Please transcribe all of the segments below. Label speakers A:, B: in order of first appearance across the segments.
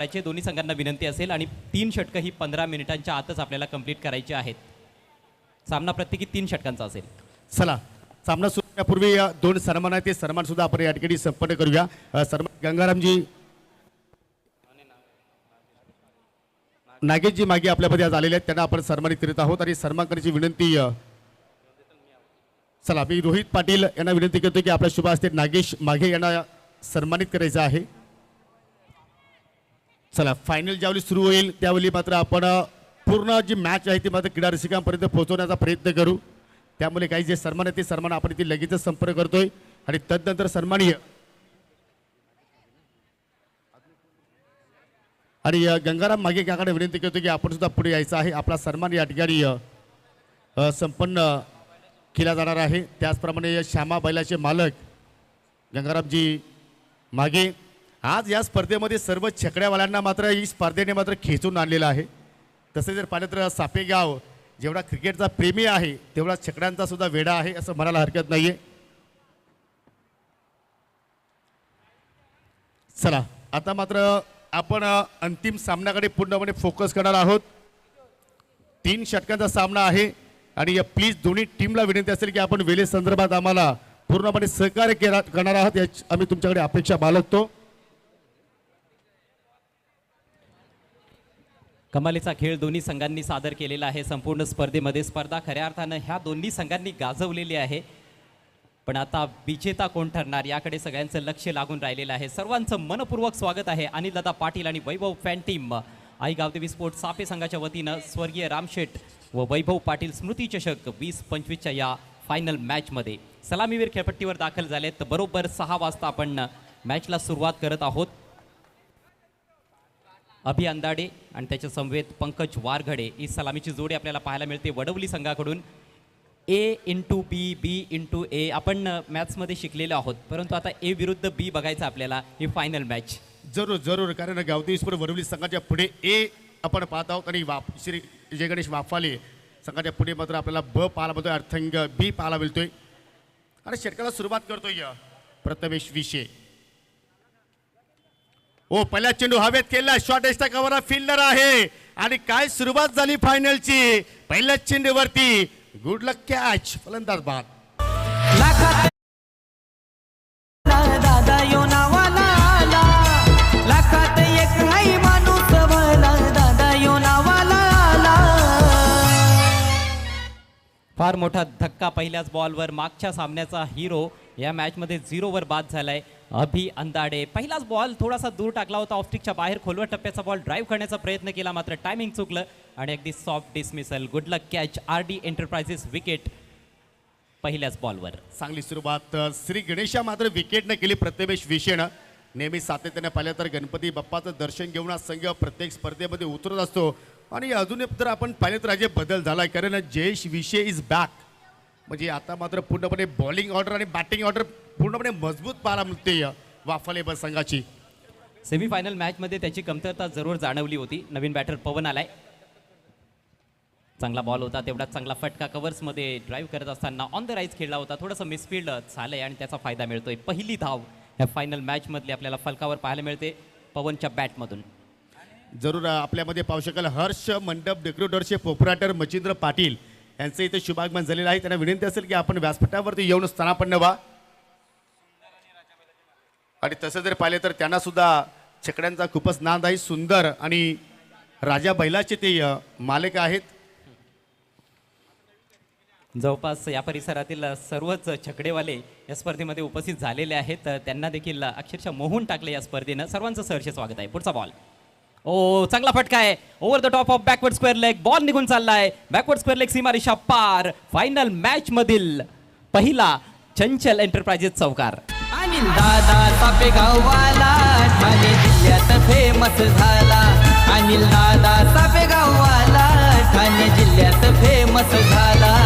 A: त्याचे दोन्ही संघांना विनंती असेल आणि तीन षटकं ही पंधरा मिनिटांच्या आतच आपल्याला कंप्लीट करायची आहेत. सामना प्रत्येकी तीन षटकांचा असेल.
B: चला सामना सुरू होण्यापूर्वी दोन सन्मान आहेत. ते सन्मान सुद्धा आपण या ठिकाणी संपन्न करूया. सन्मान गंगारामजी नागेशजी मागे आपल्यामध्ये आज आलेले आहेत. त्यांना आपण सन्मानित करीत आहोत आणि सन्मान करण्याची विनंती चला मी रोहित पाटील यांना विनंती करतो की आपल्या शुभ असते नागेश मागे यांना सन्मानित करायचं आहे. चला फायनल ज्यावेळी सुरू होईल त्यावेळी मात्र आपण पूर्ण जी मॅच आहे ती मात्र क्रीडा रसिकांपर्यंत पोहोचवण्याचा प्रयत्न करू. त्यामुळे काही जे सन्मान आहे ते सन्मान आपण इथे लगेचच संपर्क करतोय. आणि तदनंतर सन्मानीय आणि गंगाराम मागे काकाकडे विनंती करतो की आपण सुद्धा पुढे यायचं आहे. आपला सन्मान या ठिकाणी संपन्न केला जाणार आहे. त्याचप्रमाणे श्यामा बैलाचे मालक गंगारामजी मागे. आज या स्पर्धेमध्ये सर्व छकड्यावाल्यांना मात्र ही स्पर्धेने मात्र खेचून आणलेलं आहे. तसे जर पाहिलं तर सापेगाव जेवढा क्रिकेटचा प्रेमी आहे तेवढा छकड्यांचा सुद्धा वेडा आहे असं म्हणायला हरकत नाहीये. चला आता मात्र आपण अंतिम सामन्याकडे पूर्णपणे फोकस करणार आहोत. तीन षटकांचा सामना आहे आणि या प्लीज दोन्ही टीमला विनंती असेल की आपण वेळेसंदर्भात आम्हाला पूर्णपणे सहकार्य केला करणार आहात याची आम्ही तुमच्याकडे अपेक्षा बाळगतो.
A: कमालीचा खेळ दोन्ही संघांनी सादर केलेला आहे. संपूर्ण स्पर्धेमध्ये स्पर्धा खऱ्या अर्थानं ह्या दोन्ही संघांनी गाजवलेली आहे. पण आता विजेता कोण ठरणार याकडे सगळ्यांचं लक्ष लागून राहिलेलं आहे. सर्वांचं मनपूर्वक स्वागत आहे. अनिल दादा पाटील आणि वैभव फॅन टीम. आई गावदेवी स्पोर्ट सापे संघाच्या वतीनं स्वर्गीय रामशेठ व वैभव पाटील स्मृती चषक वीस पंचवीसच्या या फायनल मॅचमध्ये सलामीवीर खेळपट्टीवर दाखल झालेत. बरोबर सहा वाजता आपण मॅचला सुरुवात करत आहोत. अभि अंदाडे आणि त्याच्या समवेत पंकज वारघडे. ही सलामीची जोडी आपल्याला पाहायला मिळते वडवली संघाकडून. ए इंटू बी बी इंटू ए आपण मॅथ्समध्ये शिकलेलो आहोत. परंतु आता ए विरुद्ध बी बघायचं आपल्याला. ही फायनल मॅच
B: जरूर जरूर. कारण गावदेश्वर वडवली वरवली संघाच्या पुढे ए आपण पाहत आहोत. आणि वाप श्री जय गणेश वाफाले संघाच्या पुढे मात्र आपल्याला ब पाहायला मिळतोय. अर्थंग बी पाहायला मिळतोय. आणि षटकाला सुरुवात करतोय. प्रथमेश विषय ओ पहिला चेंडू हवेत केला. शॉर्ट कव्हर फिल्डर आहे. आणि काय सुरुवात झाली फायनलची पहिल्या चेंडूवरती. गुड लक कॅच फलंदाज बाद.
C: एक माणूस
A: फार मोठा धक्का पहिल्याच बॉलवर मागच्या सामन्याचा हिरो या मॅचमध्ये झिरोवर बाद झालाय. अभि अंदाडे. पहिलाच बॉल थोडासा दूर टाकला होता ऑफस्टिकच्या बाहेर खोलवर. टप्प्याचा बॉल ड्राईव्ह करण्याचा प्रयत्न केला मात्र टायमिंग चुकलं आणि अगदी soft dismissal good luck catch R D enterprises wicket पहिल्याच बॉलवर
B: चांगली सुरुवात श्री गणेशा मात्र विकेटनं केली प्रत्यमेश विषयनं नेहमी सातत्याने पाहिलं तर गणपती बाप्पाचं दर्शन घेऊन हा संघ प्रत्येक स्पर्धेमध्ये उतरत असतो. आणि अजून तर आपण पाहिलं तर अजय बदल झाला कारण जयेश विषय इज बॅक म्हणजे आता मात्र पूर्णपणे बॉलिंग ऑर्डर आणि बॅटिंग ऑर्डर पूर्णपणे मजबूत पाहायला मिळते अ, वाफाले बस संघाची.
A: सेमीफायनल मॅचमध्ये त्याची कमतरता जरूर जाणवली होती. नवीन बॅटर पवन आलाय. चांगला बॉल होता तेवढाच चांगला फटका. कव्हर्समध्ये ड्राईव्ह करत असताना ऑन द राईज खेळला होता. थोडंसं मिसफिल्ड झालंय आणि त्याचा फायदा मिळतोय. पहिली धाव या फायनल मॅचमधली आपल्याला फलकावर पाहायला मिळते पवनच्या बॅटमधून
B: जरूर आपल्यामध्ये पाहू शकाल हर्ष मंडप डेक्रोडरचे पोपराटर मचिंद्र पाटील यांचं इथे शुभागमन झालेलं आहे. त्यांना विनंती असेल की आपण व्यासपीठावरती येऊन स्थानापन्न व्हा. आणि तसं जर पाहिले तर त्यांना सुद्धा छकड्यांचा खूपच नाद सुंदर आणि राजा बैलाचे ते अ, मालक आहेत.
A: जवळपास या परिसरातील सर्वच छकडेवाले या स्पर्धेमध्ये उपस्थित झालेले आहेत. त्यांना देखील अक्षरशः मोहून टाकले या स्पर्धेनं. सर्वांचं सहर्ष स्वागत आहे. पुढचा बॉल ओ चांगला फटका आहे. Over the top of backward square leg ball निघून चाललाय. बॅकवर्ड स्क्वेअर लेग सीमारेषा पार. फायनल मॅच मधील पहिला चंचल एंटरप्राइजेस चौकार.
C: आणि दादा सापे गाववाला ठाणे जिल्ह्यात फेमस झाला. आणि दादा सापे गाववाला ठाणे जिल्ह्यात फेमस झाला.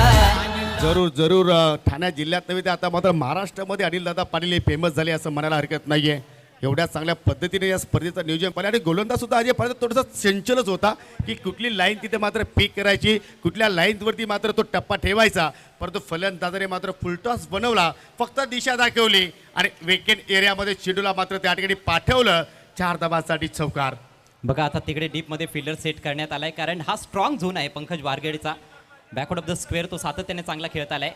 B: जरूर जरूर. अ, ठाणे जिल्ह्यात नव्हे ते आता मात्र महाराष्ट्रामध्ये अनिलदादा पाटील हे फेमस झाले असं म्हणायला हरकत नाही आहे एवढ्या चांगल्या पद्धतीने या स्पर्धेचं नियोजन पाहिलं. आणि गोलंदाजसुद्धा आज अजय थोडंसं थोडासा होता की कुठली लाईन तिथे मात्र पीक करायची कुठल्या लाईनवरती मात्र तो टप्पा ठेवायचा. परंतु फलंदाजाने मात्र फुलटॉस बनवला. फक्त दिशा दाखवली. आणि वेकेंड एरियामध्ये चेंडूला मात्र त्या ठिकाणी पाठवलं. चार दबासाठी चौकार.
A: बघा आता तिकडे डीपमध्ये फिल्डर सेट करण्यात आलाय. कारण हा स्ट्रॉंग झोन आहे पंकज वारगेडचा. बॅकवर्ड ऑफ द स्क्वेअर तो सातत्याने चांगला खेळत आला आहे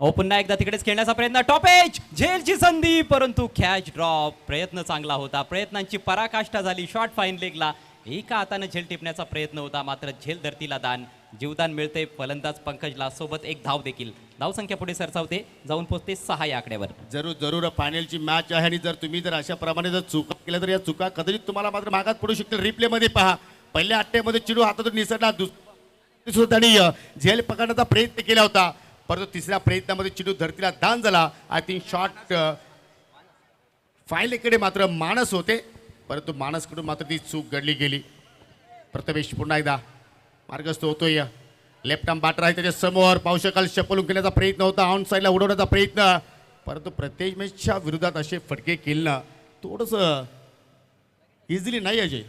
A: ओ पुन्हा एकदा तिकडेच खेळण्याचा प्रयत्न. टॉपेज झेलची संधी परंतु कॅच ड्रॉप प्रयत्न चांगला होता. प्रयत्नांची पराकाष्ठा झाली शॉर्ट फाईन लेगला एका हाताने झेल टिपण्याचा प्रयत्न होता मात्र झेल धरतीला दान. जीवदान मिळते फलंदाज पंकजला. सोबत एक धाव देखील. धाव संख्या पुढे सरसावते. जाऊन पोहोचते सहा या आकड्यावर.
B: जरूर जरूर. फायनलची मॅच आहे आणि जर तुम्ही जर अशा प्रमाणे जर चुका केल्या तर या चुका कदाचित तुम्हाला मात्र मागात पडू शकतील. रिप्लेमध्ये पहा. पहिल्या अट्ट्यामध्ये चिडू हातातून निसरला दुस झेल पकडण्याचा प्रयत्न केला होता. परंतु तिसऱ्या प्रयत्नामध्ये चिडू धरतीला दान झाला. आय थिंक शॉर्ट फायलेकडे मात्र माणस होते. परंतु माणसकडून मात्र ती चूक घडली गेली. प्रथमेश पुन्हा एकदा मार्गस्थ होतोय. लेफ्ट आर्म बाटर आहे त्याच्यासमोर. पाहू शकाल शपलून घेण्याचा प्रयत्न होता. ऑन साईडला उडवण्याचा प्रयत्न. परंतु प्रत्येक विरोधात असे फटके केलं थोडंसं इझिली नाही अजय.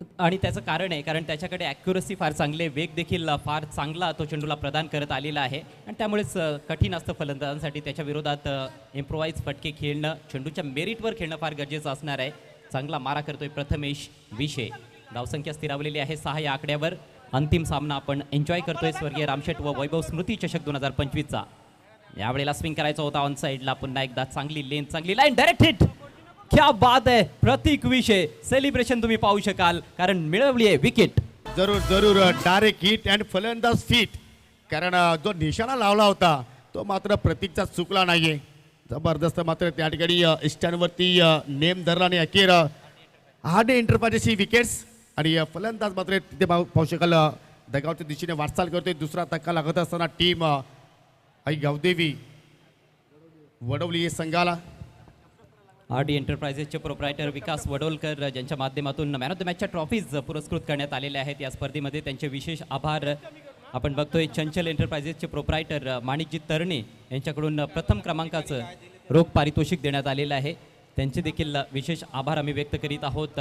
A: आणि त्याचं कारण आहे कारण त्याच्याकडे ॲक्युरसी फार चांगले वेग देखील फार चांगला तो चेंडूला प्रदान करत आलेला आहे. आणि त्यामुळेच कठीण असतं फलंदाजांसाठी त्याच्या विरोधात इम्प्रोवाईज फटके खेळणं चेंडूच्या मेरिटवर खेळणं फार गरजेचं असणार आहे. चांगला मारा करतोय प्रथमेश विषय धावसंख्या स्थिरावलेली आहे सहा या आकड्यावर. अंतिम सामना आपण एन्जॉय करतोय स्वर्गीय रामशेट व वैभव स्मृती चषक दोन हजार पंचवीसचा. यावेळेला स्विंग करायचा होता ऑन साईडला पुन्हा एकदा चांगली लेन चांगली लाईन डायरेक्ट हिट क्या बात आहे प्रतीक विषय। सेलिब्रेशन तुम्ही पाहू शकाल कारण मिळवली आहे विकेट
B: जरूर जरूर डायरेक्ट हिट अँड फलंदाज फिट कारण जो निशाणा लावला होता तो मात्र प्रतीकचा चुकला नाहीये. जबरदस्त मात्र त्या ठिकाणी इस्टॅनवरती नेम धरला आणि अखेर. हार्ड इंटरपायजेस विकेट्स आणि फलंदाज मात्र तिथे पाहू पाहू शकाल दगावच्या दिशेने वाटचाल करतोय. दुसरा धक्का लागत असताना टीम आई गावदेवी वडवली आहे संघाला.
A: आर डी एंटरप्राइजेसचे प्रोप्रायटर विकास वडोलकर ज्यांच्या माध्यमातून मॅन ऑफ द मॅचच्या ट्रॉफीज पुरस्कृत करण्यात आलेल्या आहेत या स्पर्धेमध्ये त्यांचे विशेष आभार आपण बघतोय. चंचल एंटरप्राइजेसचे प्रोप्रायटर माणिकजी तरणे यांच्याकडून प्रथम क्रमांकाचं रोख पारितोषिक देण्यात आलेलं आहे. त्यांचे देखील विशेष आभार आम्ही व्यक्त करीत आहोत.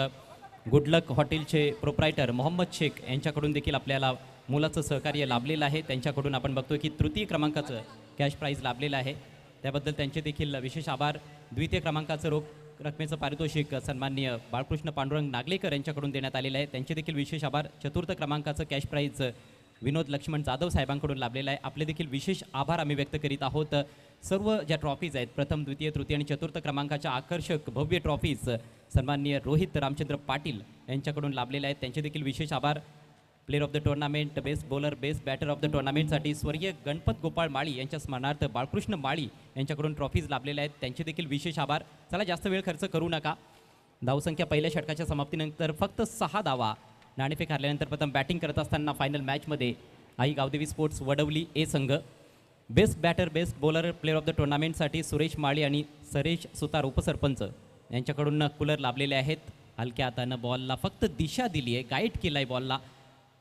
A: गुडलक हॉटेलचे प्रोप्रायटर मोहम्मद शेख यांच्याकडून देखील आपल्याला मुलाचं सहकार्य लाभलेलं आहे. त्यांच्याकडून आपण बघतोय की तृतीय क्रमांकाचं कॅश प्राईज लाभलेलं आहे. त्याबद्दल त्यांचे देखील विशेष आभार. द्वितीय क्रमांकाचं रोख रकमेचं पारितोषिक सन्माननीय बाळकृष्ण पांडुरंग नागलेकर यांच्याकडून देण्यात आलेलं आहे. त्यांचे देखील विशेष आभार. चतुर्थ क्रमांकाचं कॅश प्राईज विनोद लक्ष्मण जाधव साहेबांकडून लाभलेलं आहे. आपले देखील विशेष आभार आम्ही व्यक्त करीत आहोत. सर्व ज्या ट्रॉफीज आहेत प्रथम द्वितीय तृतीय आणि चतुर्थ क्रमांकाच्या आकर्षक भव्य ट्रॉफीज सन्माननीय रोहित रामचंद्र पाटील यांच्याकडून लाभलेले आहेत. त्यांचे देखील विशेष आभार. Player of the tournament best bowler best batter of the टुर्नामेंटसाठी स्वर्गीय गणपत गोपाळ माळी यांच्या स्मरणार्थ बाळकृष्ण माळी यांच्याकडून ट्रॉफीज लाभलेल्या आहेत. त्यांचे देखील विशेष आभार. चला जास्त वेळ खर्च करू नका. धावसंख्या पहिल्या षटकाच्या समाप्तीनंतर फक्त सहा धावा. नाणेफेक हरल्यानंतर प्रथम बॅटिंग करत असताना फायनल मॅचमध्ये आई गावदेवी स्पोर्ट्स वडवली ए संघ. Best batter best bowler player of the टुर्नामेंटसाठी Suresh Mali आणि सरेश सुतार उपसरपंच यांच्याकडून कूलर लाभलेले आहेत. हलक्या हातानं बॉलला फक्त दिशा दिली आहे गाईड केला आहे बॉलला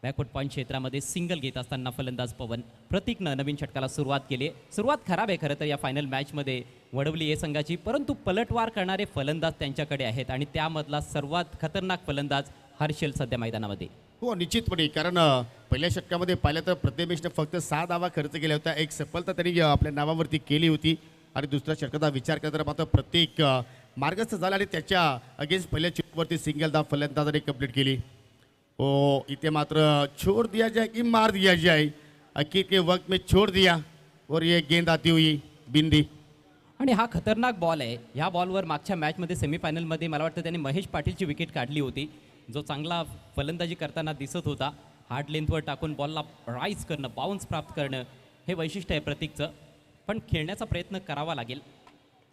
A: बॅकवर्ड पॉईंट क्षेत्रामध्ये सिंगल घेत असताना फलंदाज पवन प्रतीकनं नवीन षटकाला सुरुवात केली. आहे सुरुवात खराब आहे खरं तर या फायनल मॅचमध्ये वडवली ए संघाची परंतु पलटवार करणारे फलंदाज त्यांच्याकडे आहेत आणि त्यामधला सर्वात खतरनाक फलंदाज हर्षल सध्या मैदानामध्ये.
B: हो निश्चितपणे. कारण पहिल्या षटकामध्ये पाहिलं तर प्रथमेशने फक्त सहा धावा खर्च केल्या होत्या. एक सफलता त्यांनी आपल्या नावावरती केली होती. आणि दुसऱ्या षटकाचा विचार केला तर मात्र प्रत्येक मार्गस्थ झाला आणि त्याच्या अगेन्स्ट पहिल्या चेंडूवरती सिंगल धाव फलंदाजाने कंप्लीट केली. वो इथे मात्र छोड़ दिया जाए कि मार दिया जाए? अकीर के वक्त में छोड़ दिया और ये गेंद आती हुई बिंदी।
A: आणि हा खतरनाक बॉल आहे. ह्या बॉलवर मागच्या मॅचमध्ये सेमीफायनलमध्ये मला वाटतं त्याने महेश पाटीलची विकेट काढली होती. जो चांगला फलंदाजी करताना दिसत होता. हार्ड लेंथवर टाकून बॉलला राईज करणं बाउन्स प्राप्त करणं हे वैशिष्ट्य आहे प्रतीकचं. पण खेळण्याचा प्रयत्न करावा लागेल.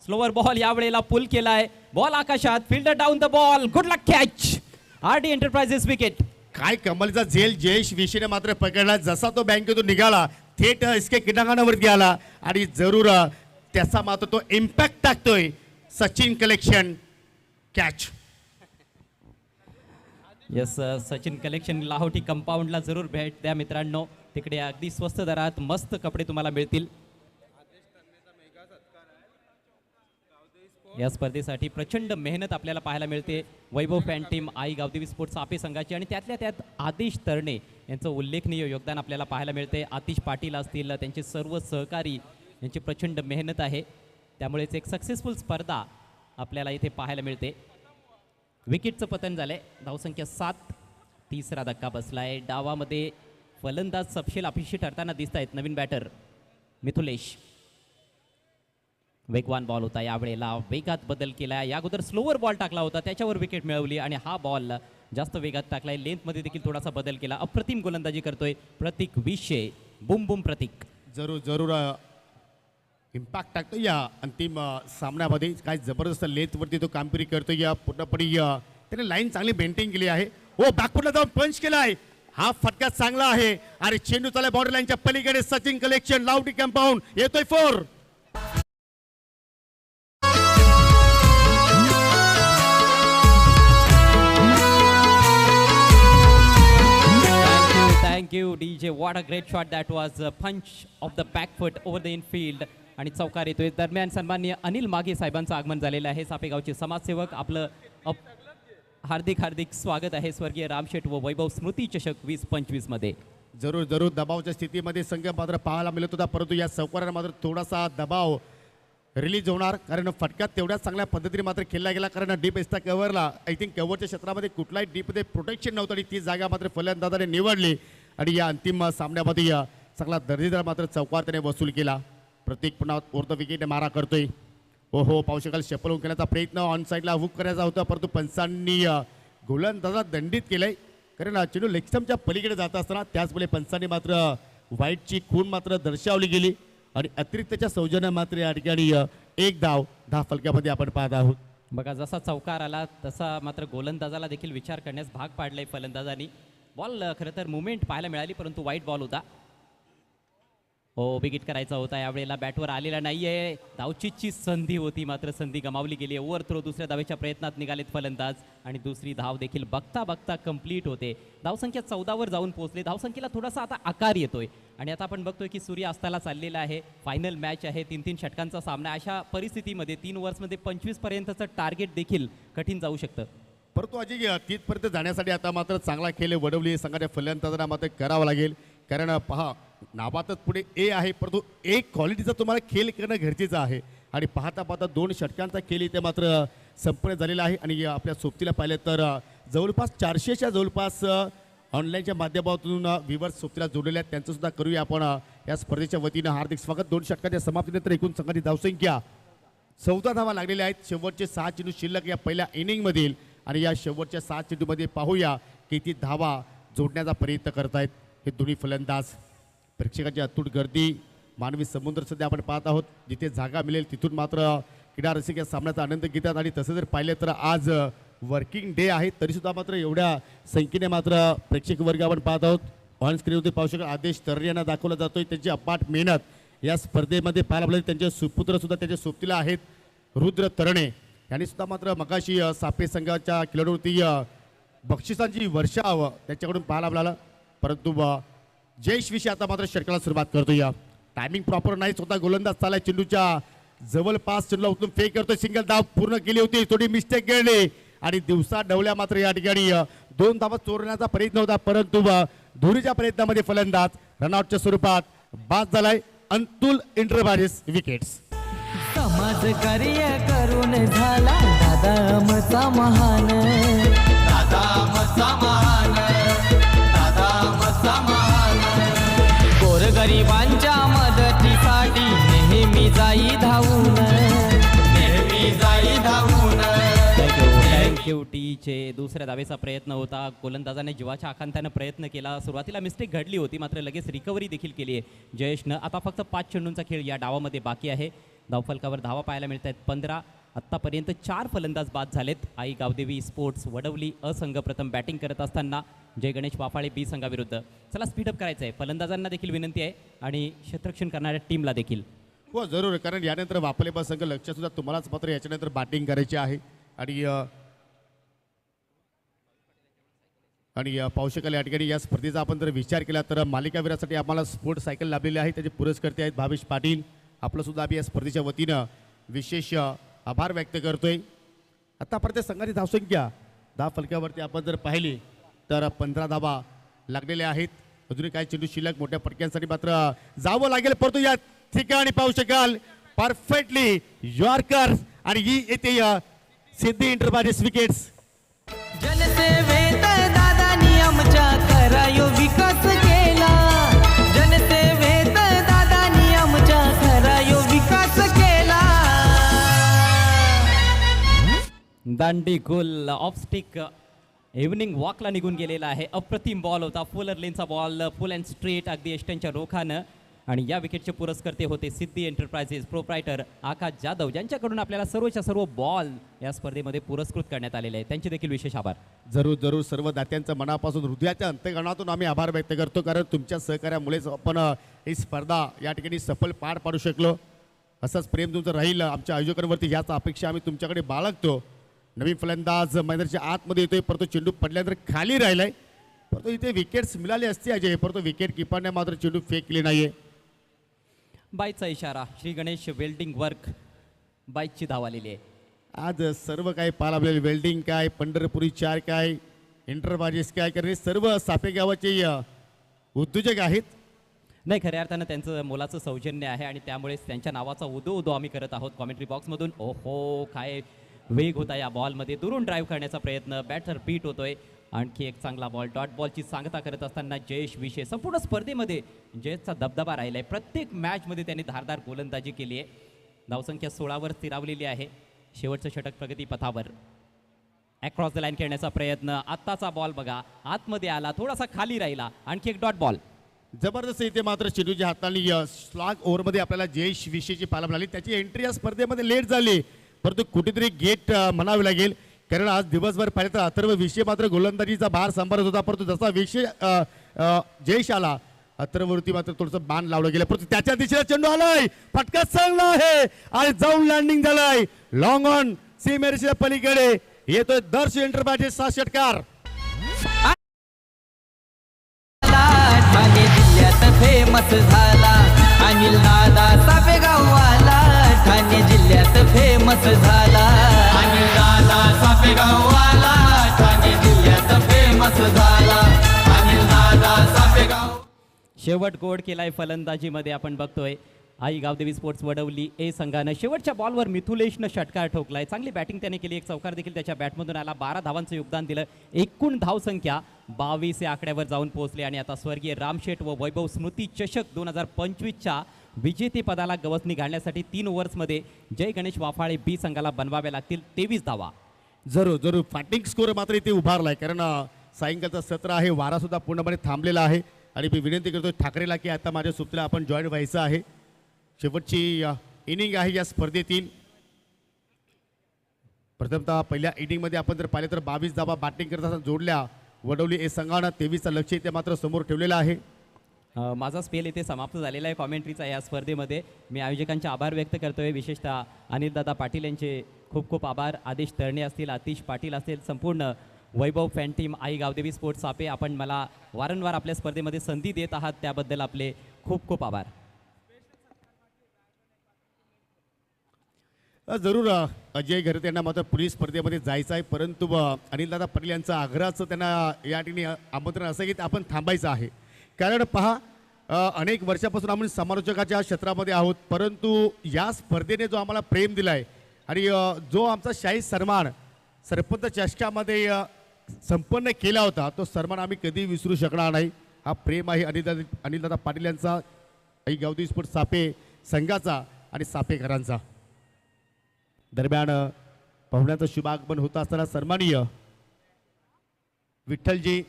A: स्लोवर बॉल यावेळेला पुल केला आहे बॉल आकाशात fielder down the ball good luck catch R D enterprises wicket
B: काय कमलचा झेल जयेश विषयने मात्र पकडला. जसा तो बँकेतून निघाला थेट इसके किटांगणावरती आला. आणि जरूर त्याचा मात्र तो इम्पॅक्ट टाकतोय. Sachin collection catch
A: yes Sachin collection Lahoti कंपाऊंडला जरूर भेट द्या मित्रांनो. तिकडे अगदी स्वस्त दरात मस्त कपडे तुम्हाला मिळतील. या स्पर्धेसाठी प्रचंड मेहनत आपल्याला पाहायला मिळते. वैभव फॅन टीम आई गावदेवी स्पोर्ट्स आपे संघाची आणि त्यातल्या त्यात आदेश तरणे यांचं उल्लेखनीय योगदान आपल्याला पाहायला मिळते. आतिश पाटील असतील त्यांचे सर्व सहकारी यांची प्रचंड मेहनत आहे. त्यामुळेच एक सक्सेसफुल स्पर्धा आपल्याला इथे पाहायला मिळते. विकेटचं पतन झालं आहे धावसंख्या सात तिसरा धक्का बसला आहे डावामध्ये फलंदाज सपशेल अपेक्षित ठरताना दिसत आहेत नवीन बॅटर मिथुलेश. वेगवान बॉल होता. यावेळेला वेगात बदल केला. या अगोदर स्लोवर बॉल टाकला होता. त्याच्यावर विकेट मिळवली आणि हा बॉल जास्त वेगात टाकलाय. लेंथमध्ये देखील थोडासा बदल केला. अप्रतिम गोलंदाजी करतोय. प्रतीक विषय. बुम बुम प्रतीक.
B: जरूर जरूर इम्पॅक्ट टाकतो या अंतिम सामन्यामध्ये काय जबरदस्त लेंथवरती तो कामगिरी करतो या पूर्णपणे अ, त्याने लाईन चांगली मेंटेन केली आहे. हो बॅकफुटला जाऊन पंच केला आहे हा फटका चांगला आहे. अरे चेंडू चालला बॉर्डर लाईनच्या पलीकडे. सचिन कलेक्शन लावटी कंपाऊंड येतोय four
A: you, D J DJ. What a great shot that was. A punch of the back foot over the infield. आणि चौकार येतोय. दरम्यान सन्मान्य अनिल मागे साहेबांचं आगमन झालेलं आहे. सापेगावचे समाजसेवक आपलं अप- हार्दिक हार्दिक स्वागत आहे. स्वर्गीय रामशेठ व वैभव स्मृती चषक वीस पंचवीसमध्ये.
B: जरूर जरूर दबावच्या स्थितीमध्ये संघ मात्र पाहायला मिळत होता. परंतु या चौकारानं मात्र थोडासा दबाव रिलीज होणार. कारण फटका तेवढ्याच चांगल्या पद्धतीने मात्र खेळला गेला. कारण डीप एस्टा कव्हरला आय थिंक कव्हरच्या क्षेत्रामध्ये कुठलाही डीपमध्ये प्रोटेक्शन नव्हतं आणि ती जागा मात्र फलंदाजाने निवडली. आणि या अंतिम सामन्यामध्ये या चांगला दर्जेदार मात्र चौकार त्याने वसूल केला. प्रत्येक पुन्हा ओर्ध विकेट मारा करतोय. हो हो पाहू शकाल शपल करण्याचा प्रयत्न ऑन साईडला हुक करायचा होता परंतु पंचांनी गोलंदाजा दंडित केलंय. कारण चेंडू लेक्समच्या पलीकडे जात असताना त्याचमुळे पंचांनी मात्र व्हाईटची खून मात्र दर्शवली गेली. आणि अतिरिक्तच्या सौजन्य मात्र या ठिकाणी एक धाव दहा फलक्यामध्ये आपण पाहत आहोत.
A: बघा जसा चौकार आला तसा मात्र गोलंदाजाला देखील विचार करण्यास भाग पाडलाय फलंदाजांनी. बॉल खरं तर मुवमेंट पाहायला मिळाली परंतु वाईट बॉल होता. हो बिगिट करायचा होता यावेळेला बॅटवर आलेला नाहीये. धावचीची संधी होती मात्र संधी गमावली गेली. ओव्हर थ्रो दुसऱ्या धावेच्या प्रयत्नात निघालेत फलंदाज. आणि दुसरी धाव देखील बघता बघता कंप्लीट होते. धावसंख्या चौदावर जाऊन पोहोचले. धावसंख्येला थोडासा आता आकार येतोय. आणि आता आपण बघतोय की सूर्य अस्ताला चाललेला आहे. फायनल मॅच आहे. तीन तीन षटकांचा सामना. अशा परिस्थितीमध्ये तीन ओव्हर्समध्ये पंचवीसपर्यंतचं टार्गेट देखील कठीण जाऊ शकतं.
B: परंतु अजय तिथपर्यंत जाण्यासाठी आता मात्र चांगला खेळ वडवली संघाच्या फलंदाजांना मात्र करावा लागेल. कारण पहा नाबातच पुढे ए आहे परंतु एक क्वालिटीचा तुम्हाला खेळ करणं गरजेचं आहे. आणि पाहता पाहता दोन षटकांचा खेळ इथे मात्र संपन्न झालेला आहे. आणि आपल्या सोबतीला पाहिलं तर जवळपास चारशेच्या जवळपास ऑनलाईनच्या माध्यमातून विवर्स सोबतीला जोडलेले आहेत. त्यांचंसुद्धा करूया आपण या स्पर्धेच्या वतीनं हार्दिक स्वागत. दोन षटकाच्या समाप्तीनंतर एकूण संघाची धावसंख्या चौदा धावा लागलेल्या आहेत. शेवटचे सहा चेंडू शिल्लक या पहिल्या इनिंगमधील आणि या शेवटच्या सात चेंडूमध्ये पाहूया किती धावा जोडण्याचा प्रयत्न करतायत हे दोन्ही फलंदाज. प्रेक्षकांची अतूट गर्दी मानवी समुद्र सध्या आपण पाहत आहोत. जिथे जागा मिळेल तिथून मात्र क्रीडा रसिक या सामन्याचा आनंद घेतात. आणि तसं जर पाहिलं तर आज वर्किंग डे आहे तरीसुद्धा मात्र एवढ्या संख्येने मात्र प्रेक्षक वर्ग आपण पाहत आहोत. ऑन स्क्रीनवरती पाहू शकाल आदेश तर्रे यांना दाखवला जातोय. त्यांची अपाट मेहनत या स्पर्धेमध्ये पाहायला मिळेल. त्यांचे सुपुत्रसुद्धा त्यांच्या सोबतीला आहेत. रुद्र तरणे. यांनी सुद्धा मात्र मगाशी सापे संघाच्या खेळाडूवरती बक्षिसांची वर्षाव त्याच्याकडून पाहायला मिळालं. परंतु अ, जयेश विषयी आता मात्र षटकाला सुरुवात करतो या टायमिंग प्रॉपर नाही स्वतः गोलंदाज चालाय चेंडूच्या. जवळपास चेंडूला उचलून फेक करतो सिंगल धाव पूर्ण केली होती थोडी मिस्टेक गेली आणि दिवसा डवल्या मात्र या ठिकाणी दोन धावा चोरण्याचा प्रयत्न होता परंतु धुरीच्या प्रयत्नामध्ये फलंदाज रनआउटच्या स्वरूपात बाद झालाय. अंतुल इंटरबारिस विकेट्स.
C: समाज कार्य करून झाला दादा आमचा महान. दादा आमचा महान. दादा आमचा महान. गोरगरिबांच्या मदतीसाठी नेहमी जाई धावून. नेहमी जाई धावून.
A: थँक्यू टीचे दुसऱ्या धावेचा प्रयत्न होता. गोलंदाजाने जीवाच्या आकांतानं प्रयत्न केला. सुरुवातीला मिस्टेक घडली होती. मात्र लगेच रिकव्हरी देखील केली आहे. जयेशनं आता फक्त पाच चेंडूंचा खेळ या डावामध्ये बाकी आहे. धावफलकावर धावा पाहायला मिळत आहेत पंधरा आत्तापर्यंत चार फलंदाज बाद झालेत. आई गावदेवी स्पोर्ट्स वडवली असंघ प्रथम बॅटिंग करत असताना जय गणेश वाफाळे बी संघाविरुद्ध. चला स्पीडअप करायचं आहे फलंदाजांना देखील विनंती आहे आणि क्षेत्ररक्षण करणाऱ्या टीमला देखील.
B: हो जरूर कारण यानंतर वापले संघ लक्षसुद्धा तुम्हालाच मात्र याच्यानंतर बॅटिंग करायची आहे. आणि आणि अ, पाहू शकाल या ठिकाणी या स्पर्धेचा आपण जर विचार केला तर मालिकावीरासाठी आम्हाला स्पोर्ट्स सायकल लाभलेली आहे. त्याचे पुरस्कर्ते आहेत भावेश पाटील. आपलं सुद्धा आम्ही या स्पर्धेच्या वतीनं विशेष आभार व्यक्त करतोय. आतापर्यंत संघाची धावसंख्या दहा फलक्यावरती आपण जर पाहिली तर पंधरा धावा लागलेल्या आहेत. अजूनही काही चेंडू शिल्लक मोठ्या फटक्यांसाठी मात्र जावं लागेल. परंतु या ठिकाणी पाहू शकाल परफेक्टली यॉर्कर्स आणि ही येते सिद्धी इंटरबारिस विकेट्स
A: दांडी गोल ऑफस्टिक इव्हनिंग वॉकला निघून गेलेला आहे. अप्रतिम बॉल होता. फुलर लेनचा बॉल फुल अँड स्ट्रेट अगदी एस्टनच्या रोखानं. आणि या विकेटचे पुरस्कर्ते होते सिद्धी एंटरप्राइजेस प्रोप्रायटर आकाश जाधव. ज्यांच्याकडून आपल्याला सर्वच्या सर्व बॉल या स्पर्धेमध्ये पुरस्कृत करण्यात आलेले आहे त्यांचे देखील विशेष आभार.
B: जरूर जरूर. सर्व दात्यांचं मनापासून हृदयाच्या अंत्यगणातून आम्ही आभार व्यक्त करतो. कारण तुमच्या सहकार्यामुळेच आपण ही स्पर्धा या ठिकाणी सफल पार पाडू शकलो. असंच प्रेम तुमचं राहील. आमच्या आयोजकांवरती ह्याच अपेक्षा आम्ही तुमच्याकडे बाळगतो. नवीन फलंदाज मैदानाच्या आतमध्ये येतोय परंतु चेंडू पडल्यानंतर खाली राहिलाय. परंतु इथे विकेट्स मिळाली असती अजय परंतु विकेट किपरने मात्र चेंडू फेक केली नाहीये.
A: बाईचा इशारा श्री गणेश वेल्डिंग वर्क बाईकची धाव आलेली आहे.
B: आज सर्व काही पाहायला आपल्याला वेल्डिंग काय पंढरपुरी चार काय इंटरबाजेस काय कारण सर्व सापे गावाचे उद्योजक आहेत.
A: नाही खऱ्या अर्थानं त्यांचं मोलाचं सौजन्य आहे आणि त्यामुळेच त्यांच्या नावाचा उदो उदो आम्ही करत आहोत. कॉमेंट्री बॉक्समधून ओहो काय वेग होता या बॉलमध्ये. दुरून ड्राईव्ह करण्याचा प्रयत्न. बॅटर बीट होतोय. आणखी एक चांगला बॉल डॉट बॉलची सांगता करत असताना जयेश विषय संपूर्ण स्पर्धेमध्ये जयेशचा दबदबा राहिला आहे प्रत्येक मॅचमध्ये त्यांनी धारदार गोलंदाजी केली आहे. धावसंख्या सोळावर स्थिरावलेली आहे. शेवटचं षटक प्रगती पथावर. अक्रॉस द लाईन खेळण्याचा प्रयत्न. आत्ताचा बॉल बघा. आतमध्ये आला. थोडासा खाली राहिला. आणखी एक डॉट बॉल
B: जबरदस्त इथे मात्र चेंडूच्या हाताने स्लॉग ओव्हरमध्ये आपल्याला जयेश विषयीची पाहायला मिळाली. त्याची एंट्री या स्पर्धेमध्ये लेट झाली. परंतु कुठेतरी गेट म्हणावे लागेल. कारण आज दिवसभर पाहिलं तर अथर्व विषय मात्र गोलंदाजीचा भार सांभाळत होता. परंतु जसा विषय जयश आला अथर्ववरती मात्र थोडंसं बाण लावलं गेलं. परंतु त्याच्या दिशेला चेंडू आलाय. फटका चांगला आहे. आणि जाऊन लँडिंग झालाय. लॉंग ऑन सीमेरेच्या पलीकडे. येतोय दर्श एंटरप्राइजेस सहा षटकार.
C: फेमस झाला. फेमस झाला. अनिल दादा सापेगाववाला ठाणे जिल्ह्यात फेमस झाला. अनिल दादा सापेगाव
A: शेवट गोड केलाय फलंदाजीमध्ये आपण बघतोय. आई गावदेवी स्पोर्ट्स वडवली ए संघानं. शेवटच्या बॉलवर मिथुलेशनं षटकार ठोकलाय. चांगली बॅटिंग त्याने केली. एक चौकार देखील त्याच्या बॅटमधून आला. बारा धावांचं योगदान दिलं. एकूण धावसंख्या बावीस या आकड्यावर जाऊन पोहोचली. आणि आता स्वर्गीय रामशेठ व वैभव स्मृती चषक दोन हजार पंचवीसच्या विजेतेपदाला गवसणी घालण्यासाठी तीन ओव्हर्समध्ये जय गणेश वाफाळे बी संघाला बनवावे लागतील तेवीस धावा.
B: जरूर जरूर. फायटिंग स्कोर मात्र इथे उभारलाय कारण सायंकाळचं सत्र आहे वारा सुद्धा पूर्णपणे थांबलेला आहे. आणि मी विनंती करतो ठाकरेला की आता माझ्या सुपला आपण जॉईन व्हायचं आहे. शेवटची इनिंग आहे या स्पर्धेतील. प्रथमतः पहिल्या इनिंगमध्ये आपण जर पाहिलं तर बावीस धावा बॅटिंग करत असताना जोडल्या. वडवली ए संघानं तेवीसचा लक्ष इथे मात्र समोर ठेवलेलं आहे.
A: माझा स्पेल इथे समाप्त झालेला आहे कॉमेंट्रीचा या स्पर्धेमध्ये. मी आयोजकांचे आभार व्यक्त करतोय. विशेषतः अनिलदादा पाटील यांचे खूप खूप आभार. आदेश तळणे असतील आतिश पाटील असतील संपूर्ण Vaibhav fan team Aai Gavdevi sports Ape आपण मला वारंवार आपल्या स्पर्धेमध्ये संधी देत आहात. त्याबद्दल आपले खूप खूप आभार.
B: जरूर अजय घरत यांना मात्र पोलीस स्पर्धेमध्ये जायचं आहे. परंतु अनिलदादा पाटील यांचं आग्रहाचं त्यांना या ठिकाणी आमंत्रण असं की आपण थांबायचं आहे. कारण पहा अनेक वर्षापासून आपण समालोचकाच्या क्षेत्रामध्ये आहोत परंतु या स्पर्धेने जो आम्हाला प्रेम दिला आहे आणि जो आमचा शाही सन्मान सरपंच चषकामध्ये संपन्न केला होता तो सन्मान आम्ही कधी विसरू शकणार नाही. हा प्रेम आहे अनिलदा अनिलदादा पाटील यांचा आई गावदी स्पोर्ट सापे संघाचा आणि सापेकरांचा दरम्यान पाहुण्याचं शुभागमन होत असताना सन्माननीय विठ्ठलजी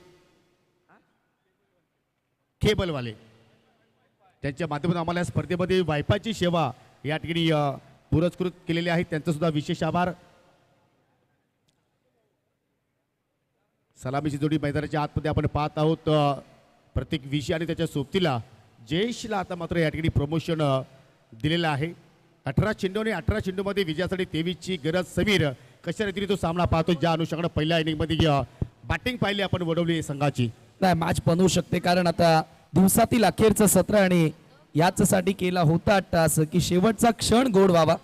B: केबलवाले त्यांच्या माध्यमातून आम्हाला या स्पर्धेमध्ये वायफायची सेवा या ठिकाणी पुरस्कृत केलेली आहे. त्यांचा सुद्धा विशेष आभार. सलामीची जोडी मैदानाच्या आतमध्ये आपण पाहत आहोत प्रत्येक विषय आणि त्याच्या सोबतीला जयेशला आता मात्र या ठिकाणी प्रमोशन दिलेलं आहे. अठरा चेंडू आणि अठरा चेंडूमध्ये विजयासाठी तेवीसची गरज समीर कशा रीतीने तो सामना पाहतो? ज्या अनुषंगानं पहिल्या इनिंगमध्ये बॅटिंग पाहिली आपण वडवली संघाची.
D: नाही मॅच बनवू शकते. कारण आता दिवसातील अखेरचं सत्र आणि याचसाठी केला होता टास की शेवटचा क्षण गोड व्हावा.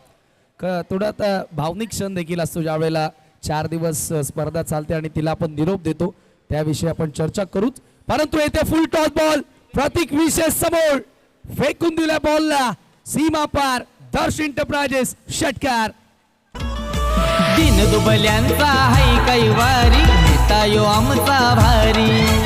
D: क थोडा आता भावनिक क्षण देखील असतो ज्यावेळेला चार दिवस स्पर्धा चालते आणि तिला आपण निरोप देतो. त्याविषयी आपण चर्चा करूच. परंतु येथे फुल टॉस बॉल प्रतीक विशेष समोर. फेकून दिल्या बॉलला सीमा पार दर्श इंटरप्राइजेस षटकार.
C: दिन दुबल्यांचा हाय कैवारी नेता यो आमचा भारी.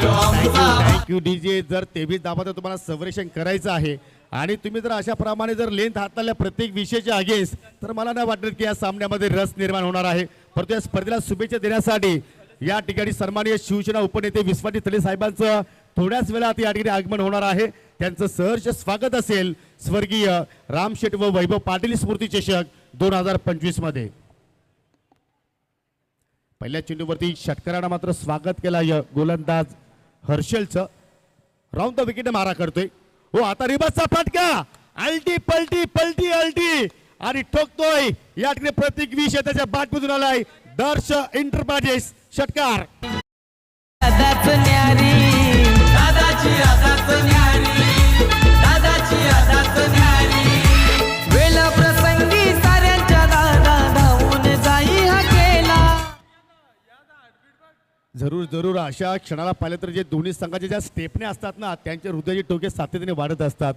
B: थँक्यू डी जे जर तेवीस दाबाचं तुम्हाला संरक्षण करायचं आहे आणि तुम्ही जर अशा प्रमाणे जर लेंथ हाताळल्या प्रत्येक विषयाच्या आगेस तर मला नाही वाटत की या सामन्यामध्ये रस निर्माण होणार आहे. परंतु या स्पर्धेला शुभेच्छा देण्यासाठी या ठिकाणी सन्माननीय शिवसेना उपनेते विश्वाजी तले साहेबांचं थोड्याच वेळात या ठिकाणी आगमन होणार आहे. त्यांचं सहर्ष स्वागत असेल स्वर्गीय रामशेठ व वैभव पाटील स्मृती चषक दोन हजार पंचवीसमध्ये. पहिल्या चेंडूवरती षटकरानं मात्र स्वागत केला य गोलंदाज हर्षलचं राऊंड द विकेट मारा करतोय. हो आता रिबसचा फटका. अल्टी पलटी पलटी अल्टी. आणि ठोकतोय. या ठिकाणी प्रत्येक विषय त्याच्या बाटमधून आलाय दर्श इंटरप्राइजेस. षटकार. जरूर जरूर. अशा क्षणाला पाहिलं तर जे दोन्ही संघाचे ज्या स्टेपने असतात ना त्यांच्या हृदयाचे टोके सातत्याने वाढत असतात.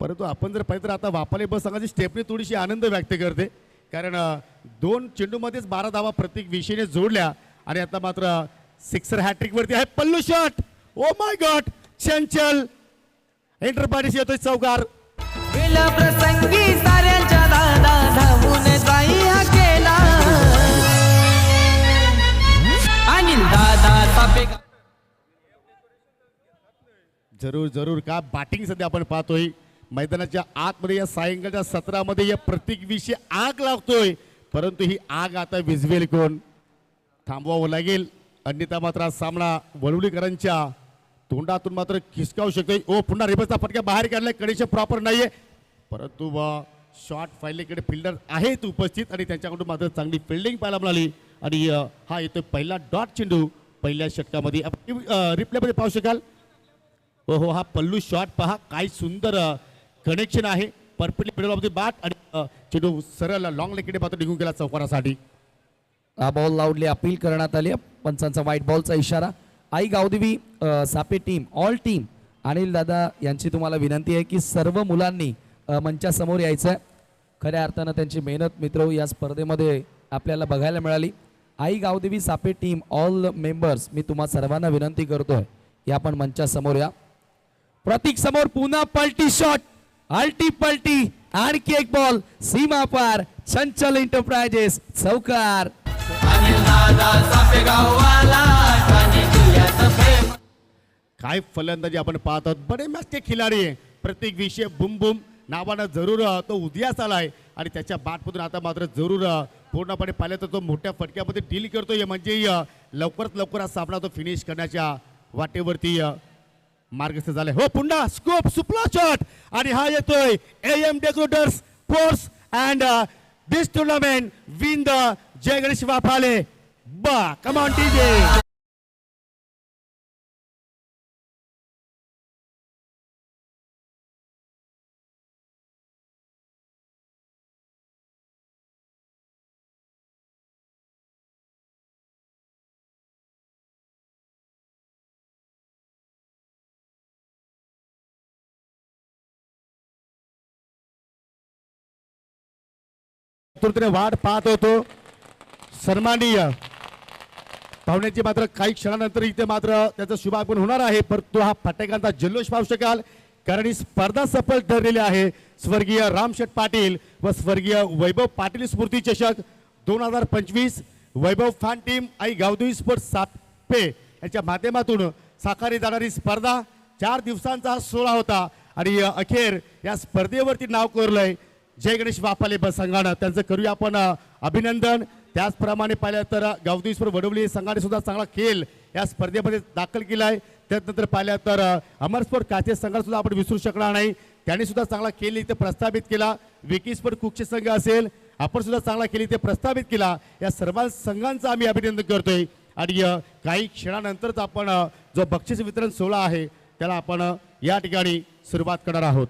B: परंतु आपण जर पाहिलं तर आता वापाले बस संघाची स्टेपने थोडीशी आनंद व्यक्त करते. कारण दोन चेंडूमध्येच बारा धावा प्रत्येक विषयीने जोडल्या आणि आता मात्र सिक्सर हॅट्रिक वरती आहे. Pallu shot! Oh my god Chanchal! Enterprises येतोय चौकार.
C: प्रसंगी साऱ्या
B: जरूर जरूर का? बॅटिंग सध्या आपण पाहतोय. मैदानाच्या आतमध्ये या सायंकाळच्या सत्रामध्ये या प्रत्येक विषय आग लागतोय. परंतु ही आग आता विजवेल कोण? थांबवावं लागेल. अन्यथा मात्र हा सामना वळवलीकरांच्या तोंडातून मात्र खिसकावू शकतोय. ओ पुन्हा रिबसचा फटका बाहेर काढलाय. कडेचे प्रॉपर नाहीये. परंतु शॉर्ट फायलीकडे फिल्डर आहेत उपस्थित आणि त्यांच्याकडून मात्र चांगली फिल्डिंग पाहायला मिळाली. आणि हा येतोय पहिला डॉट चेंडू. पहिल्या षटकामध्ये. रिप्लेमध्ये पाहू शकाल. हो हो हा पल्लू शॉट पहा काय सुंदर कनेक्शन आहे. Perfectly middle of the bat आणि चेंडू सरळ लॉंग लेकडे मात्र निघून गेला चौकारासाठी.
D: हा बॉल लावली अपील करण्यात आली. पंचांचा व्हाईट बॉलचा इशारा. Aai Gavdevi Sape team all team Anil दादा यांची तुम्हाला विनंती आहे की सर्व मुलांनी मंचासमोर यायचं आहे खऱ्या अर्थानं त्यांची मेहनत मित्र या स्पर्धेमध्ये आपल्याला बघायला मिळाली. Aai Gavdevi Sape team all members मी तुम्हा सर्वांना विनंती करतोय. या आपण मंचासमोर या. प्रतीक समोर पुन्हा पलटी शॉट अल्टी पलटी आणखी एक बॉल सीमा पार चंचल एंटरप्राइजेस चौकार.
B: काय फलंदाजी आपण पाहत आहोत बरे मॅचचे खिलाडी आहे. प्रत्येक विषय बुम बुम. नावानं जरूर तो उदयास आलाय. आणि त्याच्या बाटमधून आता मात्र जरूर पूर्णपणे पाहिलं तर तो मोठ्या फटक्यामध्ये डील करतोय. म्हणजे लवकरात लवकर हा सामना तो फिनिश करण्याच्या वाटेवरती मार्गस्थ झाले. हो पुन्हा स्कोप सुपला शॉट आणि हा येतोय A M decorators fours and this tournament win the Jai Ganesh Wafale. बा कमॉन टीजे आतुरतेने वाट पाहत होतो. सन्माननीय. पाहुण्याची मात्र काही क्षणानंतर इथे मात्र त्याचं शुभागमन होणार आहे परंतु हा फटाक्यांचा जल्लोष पाहू शकाल. कारण ही स्पर्धा सफल ठरलेली आहे. स्वर्गीय रामशेठ पाटील व स्वर्गीय वैभव पाटील स्मृती चषक दोन हजार पंचवीस. Vaibhav fan team Aai Gavdevi sports Sape यांच्या माध्यमातून साकारली जाणारी स्पर्धा चार दिवसांचा सोहळा होता. आणि अखेर या स्पर्धेवरती नाव कोरलंय. जय गणेश वापाले बस संघानं. त्यांचं करूया आपण अभिनंदन. त्याचप्रमाणे पाहिलं तर गावदेश्वर वडवली संघाने सुद्धा चांगला खेळ या स्पर्धेमध्ये दाखल केला आहे त्यानंतर पाहिलं तर अ, अमरस्पोर्ट काचे संघाला सुद्धा आपण विसरू शकणार नाही. त्यांनी सुद्धा चांगला खेळ इथे प्रस्थापित केला. विकीस्पोर्ट कुकचे संघ असेल आपण सुद्धा चांगला खेळ इथे प्रस्थापित केला. या सर्व संघांचं आम्ही अभिनंदन करतोय. आणि काही क्षणानंतरच आपण जो बक्षीस वितरण सोहळा आहे त्याला आपण या ठिकाणी सुरुवात करणार आहोत.